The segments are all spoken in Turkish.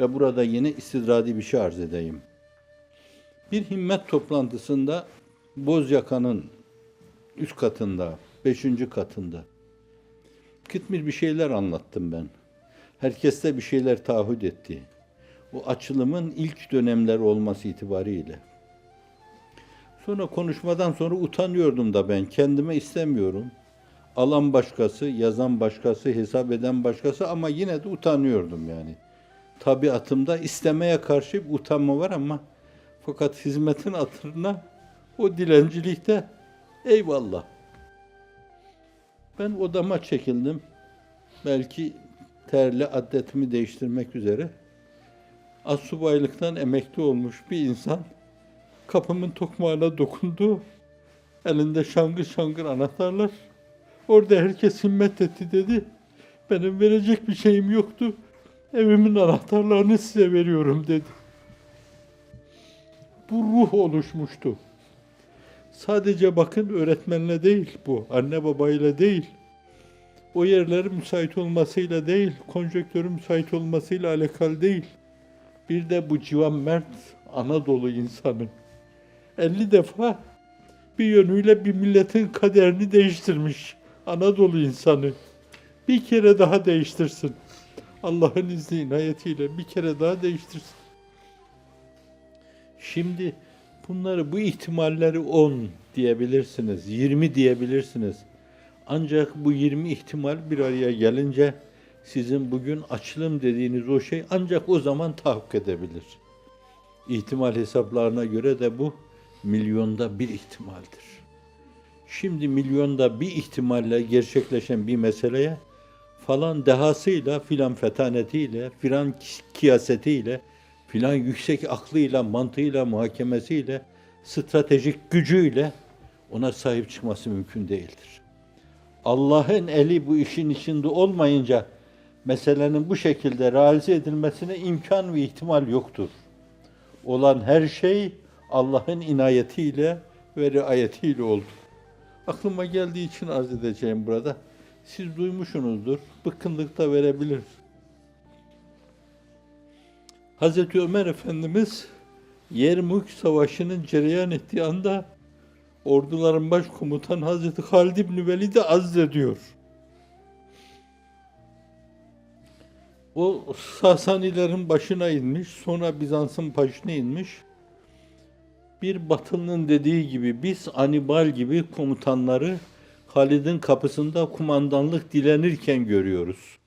ve burada yine istidradi bir şey arz edeyim. Bir himmet toplantısında Bozyaka'nın üst katında, beşinci katında gitmiş bir şeyler anlattım ben. Herkes de bir şeyler taahhüt etti. Bu açılımın ilk dönemler olması itibariyle. Sonra konuşmadan sonra utanıyordum da ben. Kendime istemiyorum. Alan başkası, yazan başkası, hesap eden başkası ama yine de utanıyordum yani. Tabiatımda istemeye karşı bir utanma var ama fakat hizmetin hatırına o dilencilikte eyvallah. Ben odama çekildim. Belki terli adetimi değiştirmek üzere. Assubaylıktan emekli olmuş bir insan kapımın tokmağına dokundu. Elinde şangır şangır anahtarlar. Orada herkes himmet etti dedi. Benim verecek bir şeyim yoktu. Evimin anahtarlarını size veriyorum dedi. Bu ruh oluşmuştu. Sadece bakın öğretmenle değil bu, anne babayla değil. O yerlerin müsait olmasıyla değil, konjöktörün müsait olmasıyla alakalı değil. Bir de bu civan mert Anadolu insanı. 50 defa bir yönüyle bir milletin kaderini değiştirmiş Anadolu insanı. Bir kere daha değiştirsin. Allah'ın izni inayetiyle bir kere daha değiştirsin. Şimdi bunları bu ihtimalleri 10 diyebilirsiniz, 20 diyebilirsiniz. Ancak bu 20 ihtimal bir araya gelince sizin bugün açılım dediğiniz o şey ancak o zaman tahakkuk edebilir. İhtimal hesaplarına göre de bu milyonda bir ihtimaldir. Şimdi milyonda bir ihtimalle gerçekleşen bir meseleye falan dehasıyla, filan fetanetiyle, filan kiyasetiyle, filan yüksek aklıyla, mantığıyla, muhakemesiyle, stratejik gücüyle ona sahip çıkması mümkün değildir. Allah'ın eli bu işin içinde olmayınca meselenin bu şekilde realize edilmesine imkan ve ihtimal yoktur. Olan her şey Allah'ın inayetiyle ve riayetiyle oldu. Aklıma geldiği için arz edeceğim burada. Siz duymuşsunuzdur. Bıkkınlık da verebilir. Hazreti Ömer Efendimiz Yermük Savaşı'nın cereyan ettiği anda orduların başkomutan Hazreti Halid İbni Velid'i azdediyor. O Sasanilerin başına inmiş, sonra Bizans'ın başına inmiş. Bir batılının dediği gibi biz Anibal gibi komutanları Halid'in kapısında kumandanlık dilenirken görüyoruz.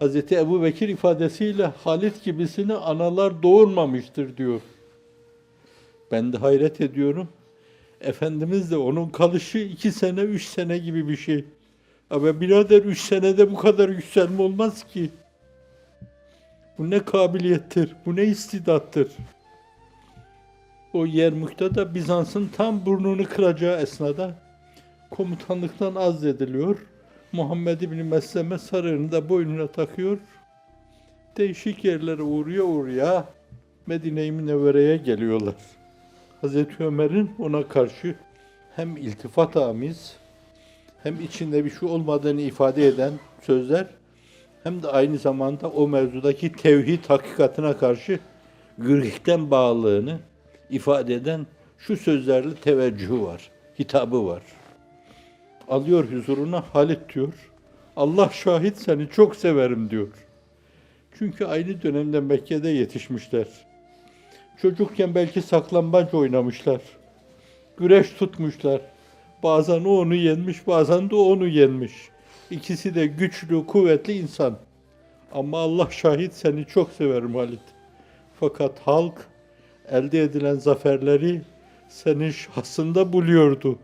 Hz. Ebu Bekir ifadesiyle Halid gibisini analar doğurmamıştır diyor. Ben de hayret ediyorum. Efendimiz de onun kalışı iki sene, üç sene gibi bir şey. Ama birader üç senede bu kadar yükselme olmaz ki. Bu ne kabiliyettir, bu ne istidattır. O Yermük'te de Bizans'ın tam burnunu kıracağı esnada komutanlıktan azlediliyor. Muhammed İbni Mesleme sarığını da boynuna takıyor. Değişik yerlere uğruya uğruya Medine-i Münevvere'ye geliyorlar. Hazreti Ömer'in ona karşı hem iltifat amiz hem içinde bir şey olmadığını ifade eden sözler hem de aynı zamanda o mevzudaki tevhid hakikatine karşı gürgikten bağlılığını ifade eden şu sözlerle teveccühü var, hitabı var. Alıyor huzuruna Halit diyor. Allah şahit seni çok severim diyor. Çünkü aynı dönemde Mekke'de yetişmişler. Çocukken belki saklambaç oynamışlar. Güreş tutmuşlar. Bazen o onu yenmiş, bazen de o onu yenmiş. İkisi de güçlü, kuvvetli insan. Ama Allah şahit seni çok severim Halit. Fakat halk elde edilen zaferleri senin şahsında buluyordu.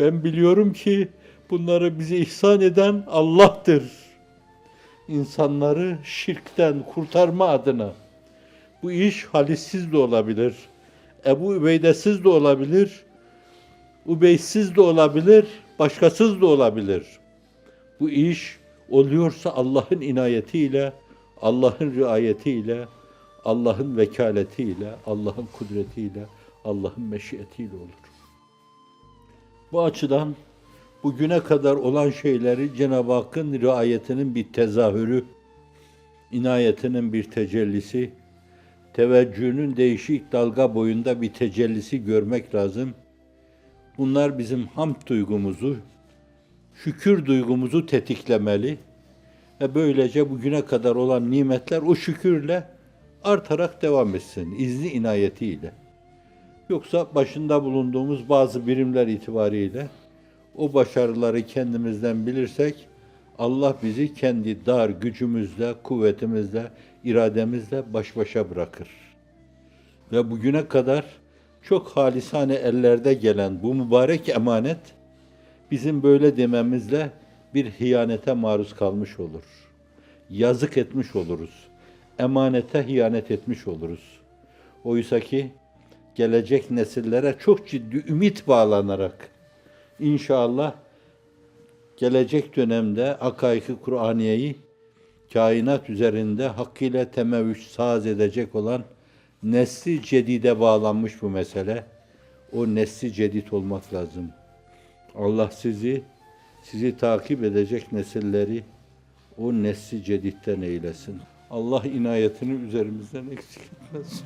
Ben biliyorum ki bunları bize ihsan eden Allah'tır. İnsanları şirkten kurtarma adına. Bu iş halissiz de olabilir. Ebu Übeydesiz de olabilir. Ubeysiz de olabilir. Başkasız da olabilir. Bu iş oluyorsa Allah'ın inayetiyle, Allah'ın riayetiyle, Allah'ın vekaletiyle, Allah'ın kudretiyle, Allah'ın meşiyetiyle olur. Bu açıdan bugüne kadar olan şeyleri Cenab-ı Hakk'ın riayetinin bir tezahürü, inayetinin bir tecellisi, teveccühünün değişik dalga boyunda bir tecellisi görmek lazım. Bunlar bizim hamd duygumuzu, şükür duygumuzu tetiklemeli ve böylece bugüne kadar olan nimetler o şükürle artarak devam etsin, izni inayetiyle. Yoksa başında bulunduğumuz bazı birimler itibariyle o başarıları kendimizden bilirsek Allah bizi kendi dar gücümüzle, kuvvetimizle, irademizle baş başa bırakır. Ve bugüne kadar çok halisane ellerde gelen bu mübarek emanet bizim böyle dememizle bir hiyanete maruz kalmış olur. Yazık etmiş oluruz. Emanete hiyanet etmiş oluruz. Oysa ki gelecek nesillere çok ciddi ümit bağlanarak inşallah gelecek dönemde akaiki Kur'aniyeyi kainat üzerinde hakkıyla temevvüş saz edecek olan nesli cedide bağlanmış bu mesele. O nesli cedid olmak lazım. Allah sizi, sizi takip edecek nesilleri o nesli ceditten eylesin. Allah inayetini üzerimizden eksik etmesin.